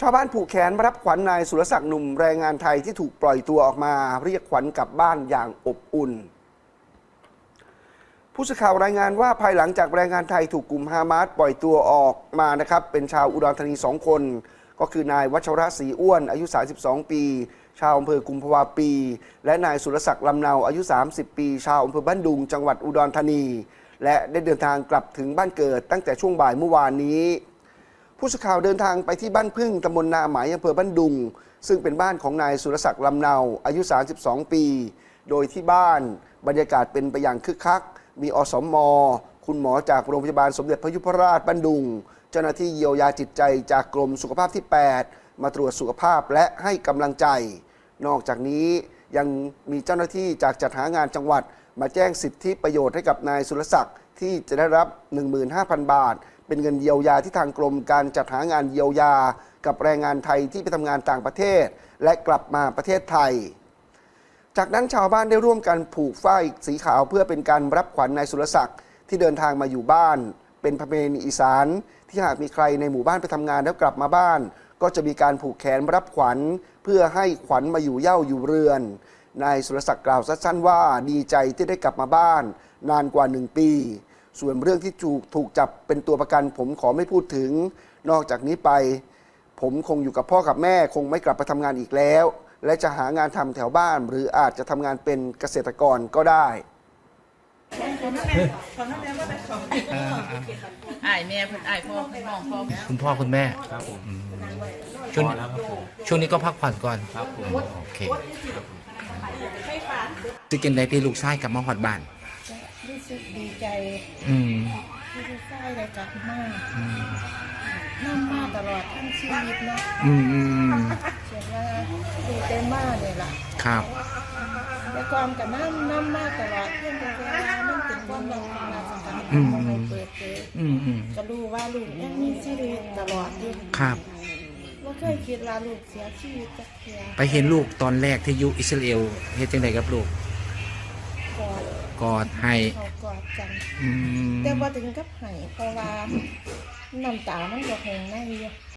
ชาวบ้านผูกแขนมารับขวัญนายสุรศักดิ์หนุ่มแรงงานไทยที่ถูกปล่อยตัวออกมา เรียกขวัญกลับบ้านอย่างอบอุ่น ผู้สื่อข่าวรายงานว่าภายหลังจากแรงงานไทยถูกกลุ่มฮามาสปล่อยตัวออกมานะครับ เป็นชาวอุดรธานีสองคน ก็คือนายวัชระศรีอ้วน อายุ 32 ปี ชาวอำเภอกุมภาวาปี และนายสุรศักดิ์ลำเนาอายุ 30 ปี ชาวอำเภอบ้านดุง จังหวัดอุดรธานี และได้เดินทางกลับถึงบ้านเกิดตั้งแต่ช่วงบ่ายเมื่อวานนี้ ผู้สื่อข่าวเดินทางไปที่บ้านพึ่งตำบลนาหมายอำเภอบ้านดุง ซึ่งเป็นบ้านของนายสุรศักดิ์ลำเนาอายุ 32 ปี โดยที่บ้านบรรยากาศเป็นไปอย่างคึกคัก มีอสมมคุณหมอจากโรงพยาบาลสมเด็จพระยุพราชบ้านดุง เจ้าหน้าที่เยียวยาจิตใจจากกรมสุขภาพที่ 8 มาตรวจสุขภาพและให้กำลังใจ นอกจากนี้ยังมีเจ้าหน้าที่จากจัดหางานจังหวัด มาแจ้งสิทธิประโยชน์ให้กับนายสุรศักดิ์ ที่จะได้รับ 15,000 บาท เป็นเงินเยียวยาที่ทางกรมการจัดหางานเยียวยา กับแรงงานไทยที่ไปทำงานต่างประเทศ และกลับมาประเทศไทย จากนั้นชาวบ้านได้ร่วมกันผูกฝ้ายสีขาวเพื่อเป็นการรับขวัญนายสุรศักดิ์ที่เดินทางมาอยู่บ้าน เป็นประเพณีอีสาน ที่หากมีใครในหมู่บ้านไปทำงานแล้วกลับมาบ้าน ก็จะมีการผูกแขนรับขวัญ เพื่อให้ขวัญมาอยู่เย่าอยู่เรือนนายสุรศักดิ์กล่าวสั้นๆว่าดีใจที่ได้กลับมาบ้าน นานกว่าหนึ่งปี ส่วนเรื่องที่ถูกถูกจับเป็นตัวประกัน ผมขอไม่พูดถึง นอกจากนี้ไป ผมคงอยู่กับพ่อกับแม่ คงไม่กลับไปทำงานอีกแล้ว และจะหางานทำแถวบ้าน หรืออาจจะทำงานเป็นเกษตรกรก็ได้อ้ายแม่เพิ่นอ้ายพ่อเพิ่นน้องพ่อคุณพ่อคุณแม่ครับผมอืมช่วงพอแล้วครับผมช่วงนี้ก็พักผ่อนก่อนครับผม โอเคจะกินได้ที่ลูกชายกลับมาหอดบ้าน รู้สึกดีใจอืมที่ได้ใส่ได้กลับมาอืมนั่งมาตลอดทั้งชีวิตเนาะอืมอืมเชื่อว่าดีใจมากเลยล่ะครับ แต่ความกับน้ำน้ำมาตลอดเพียงแต่เวลามันเป็นความรักของเราสักการอืมของเราเปิดเผยอืมอืมก็รู้ว่าลูกยังมีชีวิตตลอดอยู่ครับว่าเคยคิดว่าลูกเสียชีวิตจักเทียไปเห็นลูกตอนแรกที่อยุอิสราเอลเฮ็ดจังไดกับลูกกอด กอดให้เขากอดกัน อืม แต่ว่าถึงกับไห้เพราะว่าน้ำตามันก็คงในอยู่